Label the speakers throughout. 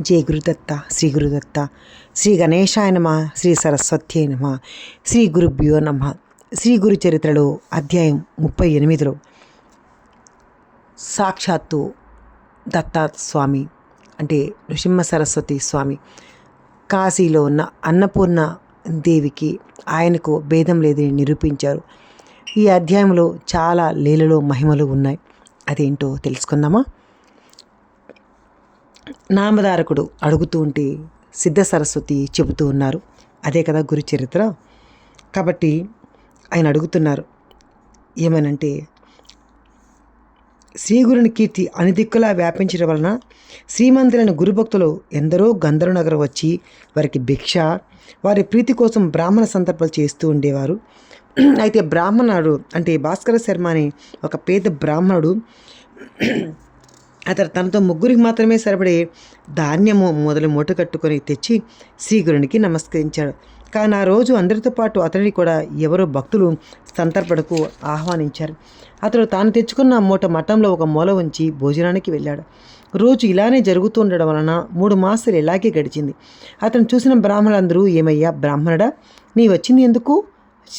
Speaker 1: జై గురుదత్త శ్రీ గురుదత్త శ్రీ గణేశాయ నమ శ్రీ సరస్వత్యై నమ శ్రీ గురుభ్యో నమ. శ్రీ గురు చరిత్రలో అధ్యాయం ముప్పై ఎనిమిదిలో సాక్షాత్తు దత్తాత్ స్వామి అంటే నృసింహ సరస్వతి స్వామి కాశీలో ఉన్న అన్నపూర్ణ దేవికి ఆయనకు భేదం లేదని నిరూపించారు. ఈ అధ్యాయంలో చాలా లీలలో మహిమలు ఉన్నాయి. అదేంటో తెలుసుకుందామా? నామధారకుడు అడుగుతూ ఉంటే సిద్ధ సరస్వతి చెబుతూ ఉన్నారు. అదే కదా గురు చరిత్ర. కాబట్టి ఆయన అడుగుతున్నారు ఏమనంటే శ్రీగురుని కీర్తి అనిదిక్కులా వ్యాపించడం వలన శ్రీమంతులైన గురుభక్తులు ఎందరో గంధర్వ నగరం వచ్చి వారికి భిక్ష వారి ప్రీతి కోసం బ్రాహ్మణ సందర్భాలు చేస్తూ ఉండేవారు. అయితే బ్రాహ్మణుడు అంటే భాస్కర శర్మ అనే ఒక పేద బ్రాహ్మణుడు అతడు తనతో ముగ్గురికి మాత్రమే సరిపడే ధాన్యము మొదలు మూట కట్టుకొని తెచ్చి శ్రీగురునికి నమస్కరించాడు. కానీ ఆ రోజు అందరితో పాటు అతనిని కూడా ఎవరో భక్తులు సంతర్పణకు ఆహ్వానించారు. అతడు తాను తెచ్చుకున్న మూట మఠంలో ఒక మూల ఉంచి భోజనానికి వెళ్ళాడు. రోజు ఇలానే జరుగుతుండడం వలన మూడు మాసాలు ఇలాగే గడిచింది. అతను చూసిన బ్రాహ్మణులందరూ ఏమయ్యా బ్రాహ్మణుడా నీ వచ్చింది ఎందుకు?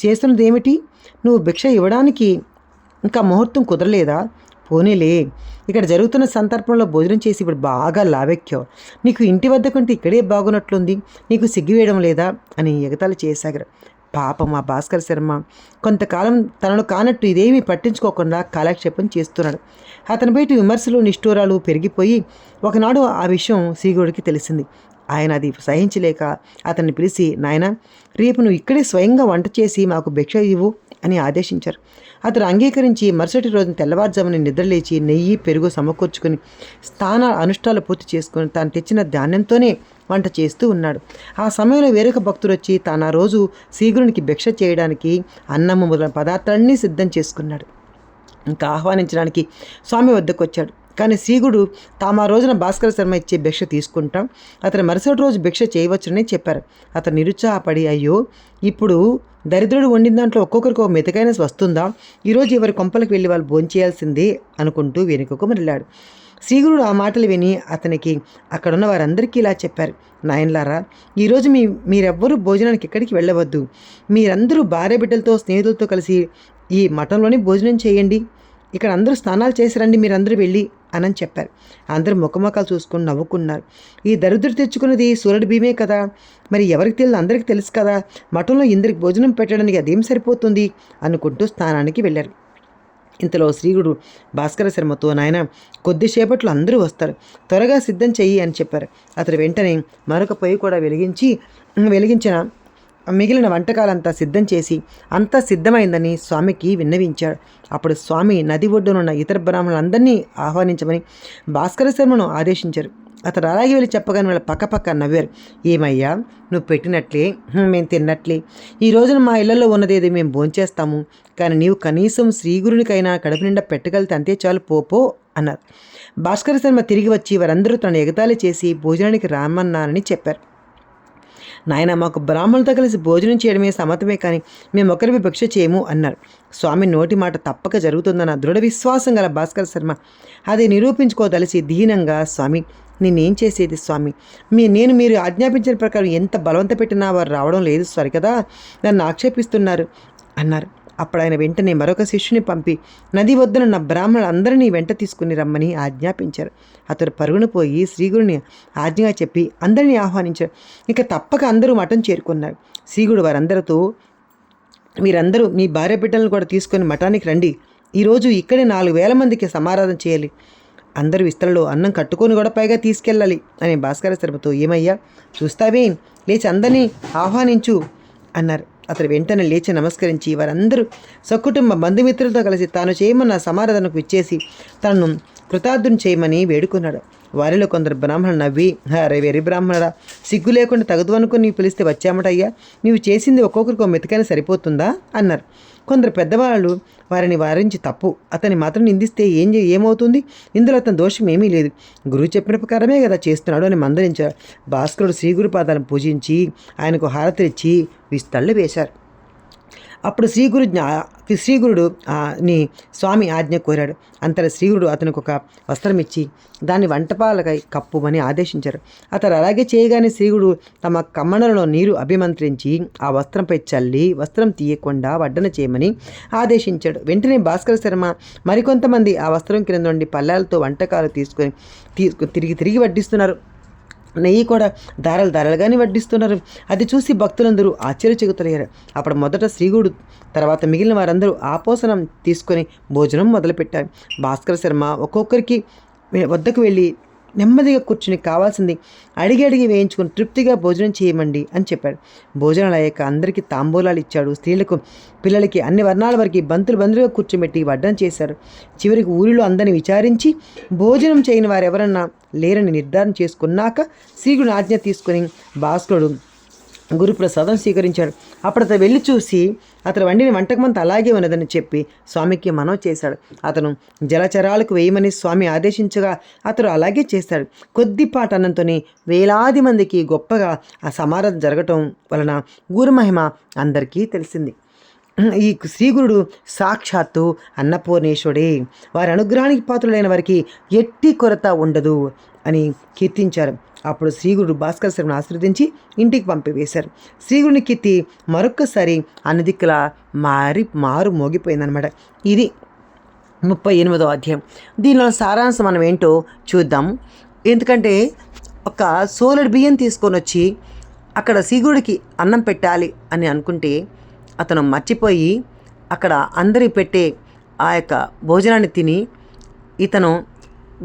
Speaker 1: చేస్తున్నది ఏమిటి? నువ్వు భిక్ష ఇవ్వడానికి ఇంకా ముహూర్తం కుదరలేదా? పోనీలే ఇక్కడ జరుగుతున్న సందర్భంలో భోజనం చేసి ఇప్పుడు బాగా లావెక్కావు. నీకు ఇంటి వద్ద కొంటే ఇక్కడే బాగున్నట్లుంది నీకు సిగ్గివేయడం లేదా? అని ఎగతాలు చేశారు. పాపం ఆ భాస్కర్ శర్మ. కొంతకాలం తనను కానట్టు ఇదేమీ పట్టించుకోకుండా కాలక్షేపం చేస్తున్నాడు. అతని బయట విమర్శలు నిష్ఠూరాలు పెరిగిపోయి ఒకనాడు ఆ విషయం శ్రీగుడికి తెలిసింది. ఆయన అది సహించలేక అతన్ని పిలిచి నాయన రేపు నువ్వు ఇక్కడే స్వయంగా వంట చేసి మాకు భిక్ష ఇవ్వు. అని ఆదేశించారు. అతడు అంగీకరించి మరుసటి రోజున తెల్లవారుజామున నిద్రలేచి నెయ్యి పెరుగు సమకూర్చుకొని స్థాన అనుష్ఠాలు పూర్తి చేసుకుని తాను తెచ్చిన ధాన్యంతోనే వంట చేస్తూ ఉన్నాడు. ఆ సమయంలో వేరొక భక్తుడు వచ్చి తాను ఆ రోజు శీఘ్రునికి భిక్ష చేయడానికి అన్నము మొదలైన పదార్థాలన్నీ సిద్ధం చేసుకున్నాడు. ఇంకా ఆహ్వానించడానికి స్వామి వద్దకు వచ్చాడు. కానీ శ్రీగుడు తాము ఆ రోజున భాస్కర శర్మ ఇచ్చే భిక్ష తీసుకుంటాం. అతను మరుసటి రోజు భిక్ష చేయవచ్చునని చెప్పారు. అతను నిరుత్సాహపడి అయ్యో ఇప్పుడు దరిద్రుడు వండిన దాంట్లో ఒక్కొక్కరికి ఒక మెతకైన వస్తుందా? ఈరోజు ఎవరి కొంపలకు వెళ్ళి వాళ్ళు భోంచేయాల్సిందే అనుకుంటూ వెనుకకు మరిలాడు. శ్రీగురుడు ఆ మాటలు విని అతనికి అక్కడున్న వారందరికీ ఇలా చెప్పారు. నాయన్లారా ఈరోజు మీ మీరెవ్వరూ భోజనానికి ఎక్కడికి వెళ్ళవద్దు. మీరందరూ భార్య బిడ్డలతో స్నేహితులతో కలిసి ఈ మఠంలోనే భోజనం చేయండి. ఇక్కడ అందరూ స్నానాలు చేసి రండి మీరందరూ వెళ్ళి అని చెప్పారు. అందరూ ముఖముఖాలు చూసుకొని నవ్వుకున్నారు. ఈ దరిద్రుడు తెచ్చుకున్నది సూర్యుడి భీమే కదా? మరి ఎవరికి తెలియదు అందరికీ తెలుసు కదా? మఠంలో ఇందరికి భోజనం పెట్టడానికి అదేం సరిపోతుంది? అనుకుంటూ స్నానానికి వెళ్ళారు. ఇంతలో శ్రీగుడు భాస్కర శర్మతో నాయన కొద్దిసేపట్లో అందరూ వస్తారు. త్వరగా సిద్ధం చెయ్యి అని చెప్పారు. అతడు వెంటనే మరొక పొయ్యి కూడా వెలిగించి వెలిగించిన? మిగిలిన వంటకాలంతా సిద్ధం చేసి అంతా సిద్ధమైందని స్వామికి విన్నవించాడు. అప్పుడు స్వామి నది ఒడ్డునున్న ఇతర బ్రాహ్మణులందరినీ ఆహ్వానించమని భాస్కర శర్మను ఆదేశించారు. అతడు అలాగే వెళ్ళి చెప్పగానే వాళ్ళ పక్కపక్క నవ్వారు. ఏమయ్యా నువ్వు పెట్టినట్లే మేము తిన్నట్లే. ఈ రోజున మా ఇళ్ళలో ఉన్నదేది మేము భోంచేస్తాము. కానీ నీవు కనీసం శ్రీగురునికైనా కడుపు నిండా పెట్టగలితే అంతే చాలు పోపో అన్నారు. భాస్కర శర్మ తిరిగి వచ్చి వారందరూ తన ఎగతాళి చేసి భోజనానికి రామన్నానని చెప్పారు. నాయన మాకు బ్రాహ్మణులతో కలిసి భోజనం చేయడమే సమతమే కానీ మేము ఒకరిపై భిక్ష చేయము అన్నారు. స్వామి నోటి మాట తప్పక జరుగుతుందన్న దృఢ విశ్వాసం గల భాస్కర్ శర్మ. అది నిరూపించుకోదలిసి దీనంగా స్వామి నేనేం చేసేది స్వామి? మీ నేను మీరు ఆజ్ఞాపించిన ప్రకారం ఎంత బలవంత పెట్టినా వారు రావడం లేదు సరికదా నన్ను ఆక్షేపిస్తున్నారు అన్నారు. అప్పుడు ఆయన వెంటనే మరొక శిష్యుని పంపి నది వద్దన వద్దనున్న బ్రాహ్మణులందరినీ వెంట తీసుకుని రమ్మని ఆజ్ఞాపించారు. అతడు పరుగున పోయి శ్రీగుడిని ఆజ్ఞగా చెప్పి అందరినీ ఆహ్వానించారు ఇక తప్పక అందరూ మఠం చేరుకున్నారు. శ్రీగుడు వారందరితో మీరందరూ మీ భార్య బిడ్డలను కూడా తీసుకొని మఠానికి రండి. ఈరోజు ఇక్కడే నాలుగు వేల మందికి సమారాధన చేయాలి. అందరూ విస్తరలో అన్నం కట్టుకొని కూడా పైగా తీసుకెళ్ళాలి అనే భాస్కర శర్మతో ఏమయ్యా? చూస్తావే? లేచి అందరినీ ఆహ్వానించు అన్నారు. అతడు వెంటనే లేచి నమస్కరించి వారందరూ సకుటుంబ బంధుమిత్రులతో కలిసి తాను చేయమన్న సమారాధనకు ఇచ్చేసి తనను కృతార్థుని చేయమని వేడుకున్నాడు. వారిలో కొందరు బ్రాహ్మణ నవ్వి అరే వెరి బ్రాహ్మణుడా సిగ్గు లేకుండా తగదు అనుకుని నీవు పిలిస్తే వచ్చామటయ్యా నీవు చేసింది ఒక్కొక్కరికి ఒక మెతుకైనా సరిపోతుందా? అన్నారు. కొందరు పెద్దవాళ్ళు వారిని వారించి తప్పు అతని మాత్రం నిందిస్తే ఏం ఏమవుతుంది? ఇందులో అతని దోషం ఏమీ లేదు. గురువు చెప్పిన ప్రకారమే కదా చేస్తున్నాడు అని మందరించాడు భాస్కరుడు శ్రీగురు పాదాలను పూజించి ఆయనకు హారతిచ్చి విస్తళ్ళు వేశారు. అప్పుడు శ్రీగురు జ్ఞా శ్రీగురుడు ని స్వామి ఆజ్ఞ కోరాడు. అంతట శ్రీగురుడు అతనికి ఒక వస్త్రం ఇచ్చి దాన్ని వంటపాలకై కప్పుమని ఆదేశించారు. అతడు అలాగే చేయగానే శ్రీగుడు తమ కమ్మడలలో నీరు అభిమంత్రించి ఆ వస్త్రంపై చల్లి వస్త్రం తీయకుండా వడ్డన చేయమని ఆదేశించాడు. వెంటనే భాస్కర శర్మ మరికొంతమంది ఆ వస్త్రం కింద నుండి పల్లెలతో వంటకాలు తీసుకొని తీసుకు తిరిగి తిరిగి వడ్డిస్తున్నారు. నెయ్యి కూడా దారాలు దారాలుగానే వడ్డిస్తున్నారు. అది చూసి భక్తులందరూ ఆశ్చర్యచకుతలయ్యారు. అప్పుడు మొదట శ్రీగుడు తర్వాత మిగిలిన వారందరూ ఆపోసనం తీసుకొని భోజనం మొదలుపెట్టారు. భాస్కర శర్మ ఒక్కొక్కరికి వద్దకు వెళ్ళి నెమ్మదిగా కూర్చుని కావాల్సింది అడిగి అడిగి వేయించుకుని తృప్తిగా భోజనం చేయమండి అని చెప్పాడు. భోజనాలు అయ్యాక అందరికీ తాంబూలాలు ఇచ్చాడు. స్త్రీలకు పిల్లలకి అన్ని వర్ణాల వరకు బంతులు బంతులుగా కూర్చోబెట్టి వడ్డం చేశారు. చివరికి ఊరిలో అందరిని విచారించి భోజనం చేయని వారు ఎవరన్నా లేరని నిర్ధారణ చేసుకున్నాక శ్రీగుడు ఆజ్ఞ తీసుకొని భాస్కరుడు గురుప్రసాదం స్వీకరించాడు. అప్పుడు అతను వెళ్ళి చూసి అతను వండిన వంటకమంతా అలాగే ఉన్నదని చెప్పి స్వామికి మనవి చేశాడు. అతను జలచరాలకు వేయమని స్వామి ఆదేశించగా అతడు అలాగే చేశాడు కొద్దిపాటి అన్నంతోనే వేలాది మందికి గొప్పగా ఆ సమారాధన జరగటం వలన గురుమహిమ అందరికీ తెలిసింది. ఈ శ్రీగురుడు సాక్షాత్తు అన్నపూర్ణేశ్వరుడే. వారి అనుగ్రహానికి పాత్రులైన వారికి ఎట్టి కొరత ఉండదు అని కీర్తించారు. అప్పుడు శ్రీగురుడు భాస్కర శర్మను ఆశీర్వదించి ఇంటికి పంపివేశారు. శ్రీగురుని కీర్తి మరొక్కసారి అన్నదిక్కులా మారి మారు మోగిపోయిందనమాట ఇది ముప్పై ఎనిమిదో అధ్యాయం. దీనిలో సారాంశం మనం ఏంటో చూద్దాం. ఎందుకంటే ఒక సోలెడ్ బియ్యం తీసుకొని వచ్చి అక్కడ సీగుడికి అన్నం పెట్టాలి అని అనుకుంటే అతను మర్చిపోయి అక్కడ అందరి పెట్టే ఆ యొక్క భోజనాన్ని తిని ఇతను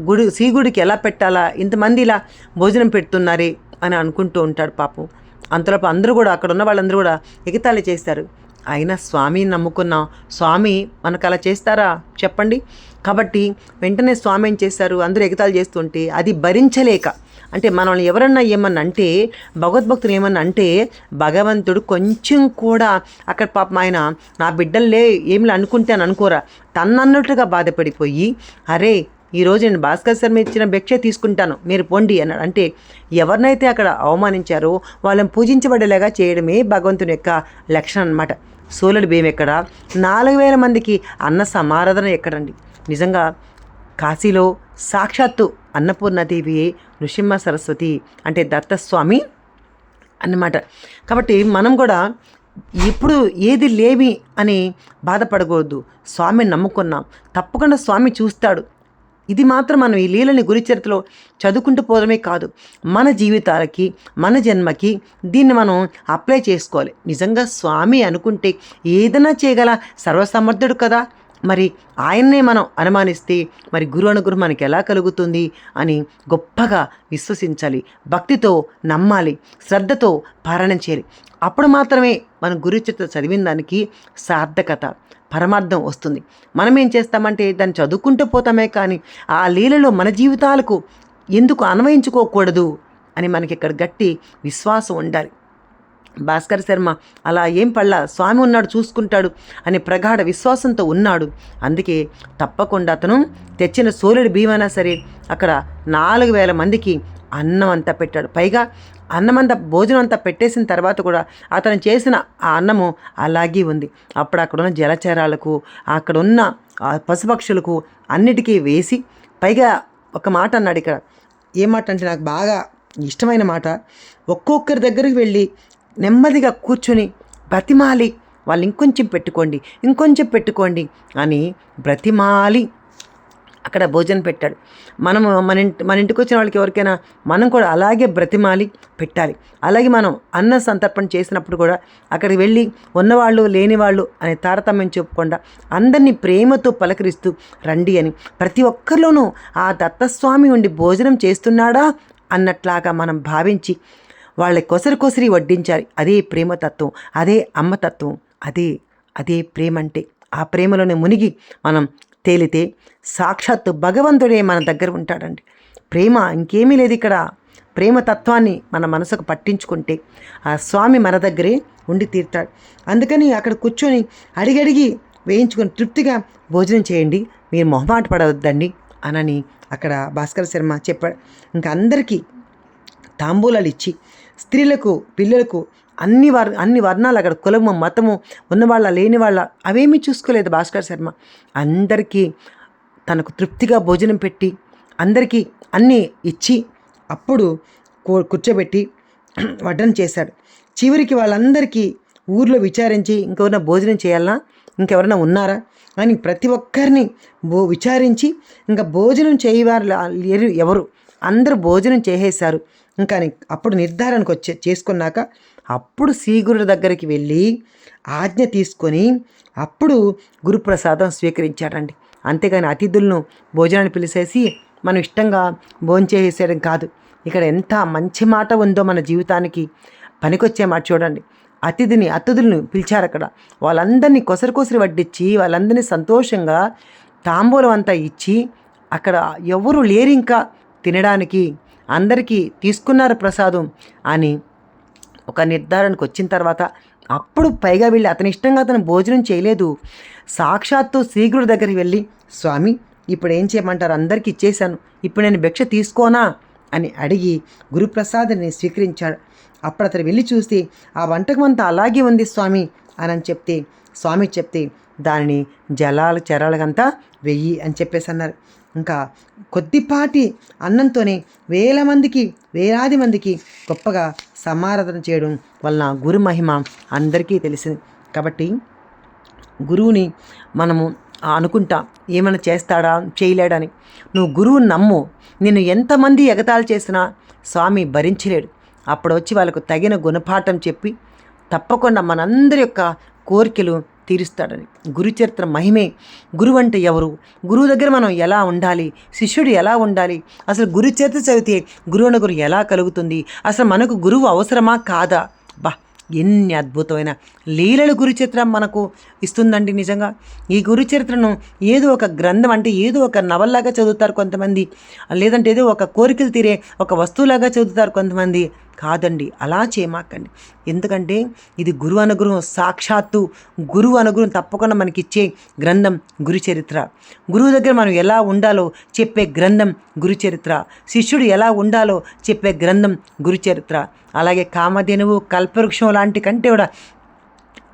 Speaker 1: గుడి సీగుడికి ఎలా పెట్టాలా? ఇంతమంది ఇలా భోజనం పెడుతున్నారే అని అనుకుంటూ ఉంటాడు పాపం. అంతలోపు అందరూ కూడా అక్కడ ఉన్న వాళ్ళందరూ కూడా ఎగతాళి చేస్తారు. అయినా స్వామిని నమ్ముకున్నాం స్వామి మనకు అలా చేస్తారా? చెప్పండి. కాబట్టి వెంటనే స్వామి ఏం చేస్తారు? అందరూ ఎగతాళి చేస్తుంటే అది భరించలేక అంటే మనల్ని ఎవరన్నా ఏమన్నా అంటే భగవద్భక్తులు ఏమన్నా అంటే భగవంతుడు కొంచెం కూడా అక్కడ పాపం ఆయన నా బిడ్డల్లే ఏమి అనుకుంటే అని అనుకోరా. తన్నన్నట్టుగా బాధపడిపోయి అరే ఈరోజు నేను భాస్కర్ శర్మ ఇచ్చిన భిక్ష తీసుకుంటాను. మీరు పొండి అన్నాడు. అంటే ఎవరినైతే అక్కడ అవమానించారో వాళ్ళని పూజించబడేలాగా చేయడమే భగవంతుని యొక్క లక్షణం అన్నమాట. సోలడి భీమ్ ఎక్కడ? నాలుగు వేల మందికి అన్న సమారాధన ఎక్కడండి? నిజంగా కాశీలో సాక్షాత్తు అన్నపూర్ణదేవి నృసింహ సరస్వతి అంటే దత్తస్వామి అన్నమాట. కాబట్టి మనం కూడా ఇప్పుడు ఏది లేవి అని బాధపడకూడదు. స్వామిని నమ్ముకున్నాం. తప్పకుండా స్వామి చూస్తాడు. ఇది మాత్రం మనం ఈ లీలని గురిచరితలో చదువుకుంటూ పోవడమే కాదు. మన జీవితాలకి మన జన్మకి దీన్ని మనం అప్లై చేసుకోవాలి. నిజంగా స్వామి అనుకుంటే ఏదైనా చేయగల సర్వసమర్థుడు కదా. మరి ఆయన్నే మనం అనుమానిస్తే మరి గురు అనుగ్రహం మనకి ఎలా కలుగుతుంది అని గొప్పగా విశ్వసించాలి. భక్తితో నమ్మాలి. శ్రద్ధతో పారాయణం చేయాలి. అప్పుడు మాత్రమే మన గురుచరిత్ర చదివిన దానికి సార్థకత. పరమార్థం వస్తుంది. మనం ఏం చేస్తామంటే దాన్ని చదువుకుంటూ పోతామే కానీ ఆ లీలలో మన జీవితాలకు ఎందుకు అన్వయించుకోకూడదు అని మనకి ఇక్కడ గట్టి విశ్వాసం ఉండాలి. భాస్కర్ శర్మ అలా ఏం పళ్ళ స్వామి ఉన్నాడు చూసుకుంటాడు అనే ప్రగాఢ విశ్వాసంతో ఉన్నాడు. అందుకే తప్పకుండా అతను తెచ్చిన సూర్యుడి భీమైనా సరే అక్కడ నాలుగు వేల మందికి అన్నం అంతా పెట్టాడు. పైగా అన్నం అంతా భోజనం అంతా పెట్టేసిన తర్వాత కూడా అతను చేసిన ఆ అన్నము అలాగే ఉంది. అప్పుడు అక్కడ ఉన్న జలచరాలకు అక్కడ ఉన్న పశుపక్షులకు అన్నిటికీ వేసి పైగా ఒక మాట అన్నాడు ఇక్కడ. ఏ మాట అంటే నాకు బాగా ఇష్టమైన మాట. ఒక్కొక్కరి దగ్గరికి వెళ్ళి నెమ్మదిగా కూర్చొని బ్రతిమాలి వాళ్ళు ఇంకొంచెం పెట్టుకోండి ఇంకొంచెం పెట్టుకోండి అని బ్రతిమాలి అక్కడ భోజనం పెట్టాడు. మనము మన ఇంటి మన ఇంటికి వచ్చిన వాళ్ళకి ఎవరికైనా మనం కూడా అలాగే బ్రతిమాలి పెట్టాలి. అలాగే మనం అన్న సంతర్పణ చేసినప్పుడు కూడా అక్కడికి వెళ్ళి ఉన్నవాళ్ళు లేనివాళ్ళు అనే తారతమ్యం చెప్పకుండా అందరినీ ప్రేమతో పలకరిస్తూ రండి అని ప్రతి ఒక్కరిలోనూ ఆ దత్తస్వామి ఉండి భోజనం చేస్తున్నాడా అన్నట్లాగా మనం భావించి వాళ్ళ కొసరి కొసరి వడ్డించాలి. అదే ప్రేమతత్వం అదే అమ్మతత్వం అదే అదే ప్రేమ అంటే ఆ ప్రేమలోనే మునిగి మనం తేలితే సాక్షాత్తు భగవంతుడే మన దగ్గర ఉంటాడండి. ప్రేమ ఇంకేమీ లేదు ఇక్కడ. ప్రేమ తత్వాన్ని మన మనసుకు పట్టించుకుంటే ఆ స్వామి మన దగ్గరే ఉండి తీరుతాడు. అందుకని అక్కడ కూర్చొని అడిగడిగి వేయించుకొని తృప్తిగా భోజనం చేయండి. మీరు మొహమాట పడవద్దండి అనని అక్కడ భాస్కర శర్మ చెప్పాడు. ఇంకా అందరికీ తాంబూలాలు ఇచ్చి స్త్రీలకు పిల్లలకు అన్ని వర్ అన్ని వర్ణాలు అక్కడ కులము మతము ఉన్నవాళ్ళ లేని వాళ్ళ అవేమీ చూసుకోలేదు భాస్కర్ శర్మ. అందరికీ తనకు తృప్తిగా భోజనం పెట్టి అందరికీ అన్నీ ఇచ్చి అప్పుడు కూ- కూర్చోబెట్టి వడ్డన చేశాడు. చివరికి వాళ్ళందరికీ ఊర్లో విచారించి ఇంకెవరైనా భోజనం చేయాలన్నా ఇంకెవరైనా ఉన్నారా? అని ప్రతి ఒక్కరిని భో విచారించి ఇంకా భోజనం చేయవారు లేరు ఎవరు? అందరూ భోజనం చేసేశారు. ఇంకా అప్పుడు నిర్ధారణకు వచ్చే చేసుకున్నాక అప్పుడు శ్రీగురు దగ్గరికి వెళ్ళి ఆజ్ఞ తీసుకొని అప్పుడు గురుప్రసాదం స్వీకరించాడండి. అంతేగాని అతిథులను భోజనాన్ని పిలిచేసి మనం ఇష్టంగా భోంచేసేయడం కాదు. ఇక్కడ ఎంత మంచి మాట ఉందో మన జీవితానికి పనికొచ్చే మాట చూడండి. అతిథిని అతిథులను పిలిచారు అక్కడ. వాళ్ళందరినీ కొసరి కొసరి వడ్డించి వాళ్ళందరినీ సంతోషంగా తాంబూలం అంతా ఇచ్చి అక్కడ ఎవరు లేరు ఇంకా తినడానికి అందరికీ తీసుకున్నారు ప్రసాదం అని ఒక నిర్ధారణకు వచ్చిన తర్వాత అప్పుడు పైగా వెళ్ళి అతని ఇష్టంగా అతను భోజనం చేయలేదు. సాక్షాత్తు శ్రీగుడి దగ్గరికి వెళ్ళి స్వామి ఇప్పుడు ఏం చేయమంటారు? అందరికీ ఇచ్చేశాను. ఇప్పుడు నేను భిక్ష తీసుకోనా? అని అడిగి గురుప్రసాద్ని స్వీకరించాడు. అప్పుడు అతను వెళ్ళి చూస్తే ఆ వంటకం అంతా అలాగే ఉంది స్వామి అని అని చెప్తే స్వామి చెప్తే దానిని జలాలు చెరాలకంతా వెయ్యి అని చెప్పేసి అన్నారు. ఇంకా కొద్దిపాటి అన్నంతోనే వేల మందికి వేలాది మందికి గొప్పగా సమారాధన చేయడం వలన గురు మహిమ అందరికీ తెలిసింది. కాబట్టి గురువుని మనము అనుకుంటా ఏమైనా చేస్తాడా చేయలేడని నువ్వు గురువు నమ్ము. నేను ఎంతమంది ఎగతాళి చేసినా స్వామి భరించలేడు. అప్పుడు వచ్చి వాళ్ళకు తగిన గుణపాఠం చెప్పి తప్పకుండా మనందరి యొక్క కోరికలు తీరుస్తాడని. గురు చరిత్ర మహిమే. గురువు అంటే ఎవరు? గురువు దగ్గర మనం ఎలా ఉండాలి? శిష్యుడు ఎలా ఉండాలి? అసలు గురుచరిత్ర చదివితే గురువు గురు ఎలా కలుగుతుంది? అసలు మనకు గురువు అవసరమా కాదా? బా ఎన్ని అద్భుతమైన లీలల గురుచరిత్ర మనకు ఇస్తుందండి నిజంగా. ఈ గురుచరిత్రను ఏదో ఒక గ్రంథం అంటే ఏదో ఒక నవల్లాగా చదువుతారు కొంతమంది. లేదంటే ఏదో ఒక కోరికలు తీరే ఒక వస్తువులాగా చదువుతారు కొంతమంది. కాదండి. అలా చేయమాకండి. ఎందుకంటే ఇది గురు అనుగ్రహం సాక్షాత్తు గురువు అనుగ్రహం తప్పకుండా మనకి ఇచ్చే గ్రంథం గురు చరిత్ర గురువు దగ్గర మనం ఎలా ఉండాలో చెప్పే గ్రంథం గురు చరిత్ర శిష్యుడు ఎలా ఉండాలో చెప్పే గ్రంథం గురు చరిత్ర అలాగే కామధేనువు కల్పవృక్షం లాంటి కంటే కూడా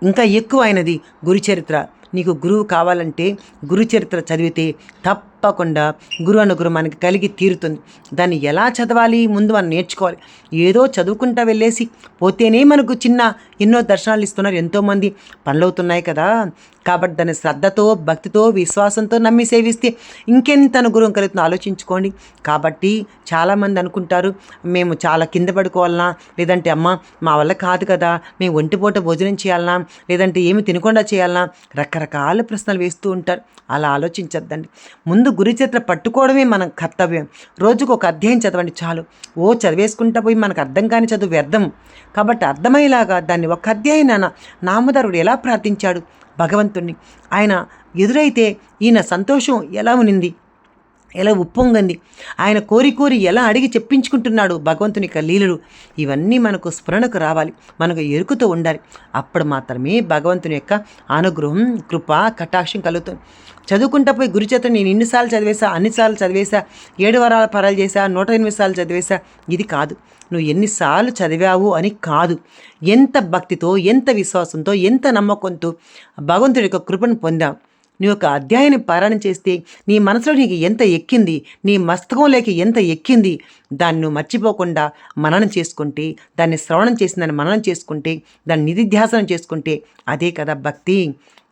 Speaker 1: ఇంకా ఎక్కువ అయినది గురు చరిత్ర నీకు గురువు కావాలంటే గురు చరిత్ర చదివితే తప్పకుండా గురు అనుగ్రహం మనకి కలిగి తీరుతుంది. దాన్ని ఎలా చదవాలి? ముందు మనం నేర్చుకోవాలి. ఏదో చదువుకుంటా వెళ్ళేసి పోతేనే మనకు చిన్న ఎన్నో దర్శనాలు ఇస్తున్నారు ఎంతోమంది. పనులవుతున్నాయి కదా. కాబట్టి దాన్ని శ్రద్ధతో భక్తితో విశ్వాసంతో నమ్మి సేవిస్తే ఇంకెంత అనుగ్రహం కలుగుతుందో ఆలోచించుకోండి. కాబట్టి చాలామంది అనుకుంటారు మేము చాలా కింద పడుకోవాలనా? లేదంటే అమ్మ మా వల్ల కాదు కదా. మేము ఒంటిపూట భోజనం చేయాలనా? లేదంటే ఏమి తినకుండా చేయాలనా? రకరకాల ప్రశ్నలు వేస్తూ ఉంటారు. అలా ఆలోచించద్దండి. ముందు గురుచరిత్ర పట్టుకోవడమే మన కర్తవ్యం. రోజుకు ఒక అధ్యాయం చదవండి చాలు. ఓ చదివేసుకుంటా పోయి మనకు అర్థం కాని చదువు వ్యర్థం. కాబట్టి అర్థమయ్యేలాగా దాన్ని ఒక అధ్యాయన నాన్న నామదారుడు ఎలా ప్రార్థించాడు? భగవంతుణ్ణి. ఆయన ఎదురైతే ఈయన సంతోషం ఎలా ఉనింది? ఎలా ఉప్పొంగంది? ఆయన కోరి కోరి ఎలా అడిగి చెప్పించుకుంటున్నాడు భగవంతుని యొక్క లీలలు? ఇవన్నీ మనకు స్ఫురణకు రావాలి. మనకు ఎరుకుతూ ఉండాలి. అప్పుడు మాత్రమే భగవంతుని యొక్క అనుగ్రహం కృప కటాక్షం కలుగుతుంది. చదువుకుంటా పోయి గురుచేత నేను ఇన్నిసార్లు చదివేశా అన్నిసార్లు చదివేశా ఏడు వారాల పరాలు చేశా నూట ఎనిమిది సార్లు చదివేశా ఇది కాదు. నువ్వు ఎన్నిసార్లు చదివావు అని కాదు. ఎంత భక్తితో ఎంత విశ్వాసంతో ఎంత నమ్మకంతో భగవంతుడి యొక్క కృపను పొందావు. నీ యొక్క అధ్యాయాన్ని పారాయణ చేస్తే నీ మనసులో నీకు ఎంత ఎక్కింది నీ మస్తకంలోకి ఎంత ఎక్కింది దాన్ని నువ్వు మర్చిపోకుండా మననం చేసుకుంటే దాన్ని శ్రవణం చేసిన దాన్ని మననం చేసుకుంటే దాన్ని నిధిధ్యాసనం చేసుకుంటే అదే కదా భక్తి.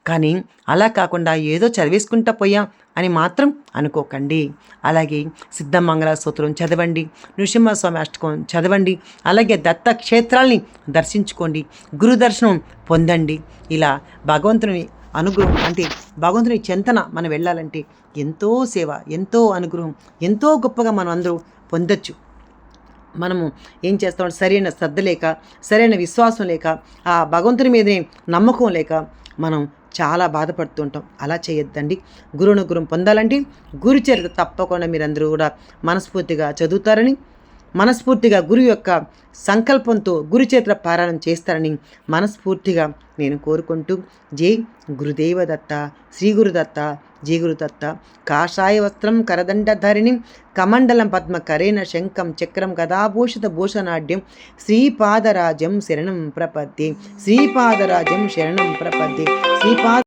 Speaker 1: కానీ అలా కాకుండా ఏదో చదివేసుకుంటా పోయాం అని మాత్రం అనుకోకండి. అలాగే సిద్ధమంగళ స్తోత్రం చదవండి నృసింహస్వామి అష్టకం చదవండి అలాగే దత్త క్షేత్రాల్ని దర్శించుకోండి గురు దర్శనం పొందండి. ఇలా భగవంతుని అనుగ్రహం అంటే భగవంతుని చెంతన మనం వెళ్ళాలంటే ఎంతో సేవ ఎంతో అనుగ్రహం ఎంతో గొప్పగా మనం అందరూ పొందొచ్చు. మనము ఏం చేస్తాం? సరైన శ్రద్ధ లేక సరైన విశ్వాసం లేక ఆ భగవంతుని మీదనే నమ్మకం లేక మనం చాలా బాధపడుతుంటాం. అలా చేయొద్దండి. గురునుగురం గురువు పొందాలంటే గురు తప్పకుండా మీరందరూ కూడా మనస్ఫూర్తిగా చదువుతారని మనస్ఫూర్తిగా గురు యొక్క సంకల్పంతో గురు చరిత్ర పారాయణం చేస్తారని మనస్ఫూర్తిగా నేను కోరుకుంటూ జై గురుదేవదత్త శ్రీ గురుదత్త జీగురుతత్త కాషాయ వస్త్రం కరదండధరిణిం కమండలం పద్మ కరేణ శంఖం చక్రం గదాభూషిత భూషణాడ్యం శ్రీపాదరాజం శరణం ప్రపద్ది శ్రీపాదరాజం శరణం ప్రపద్ది శ్రీపాద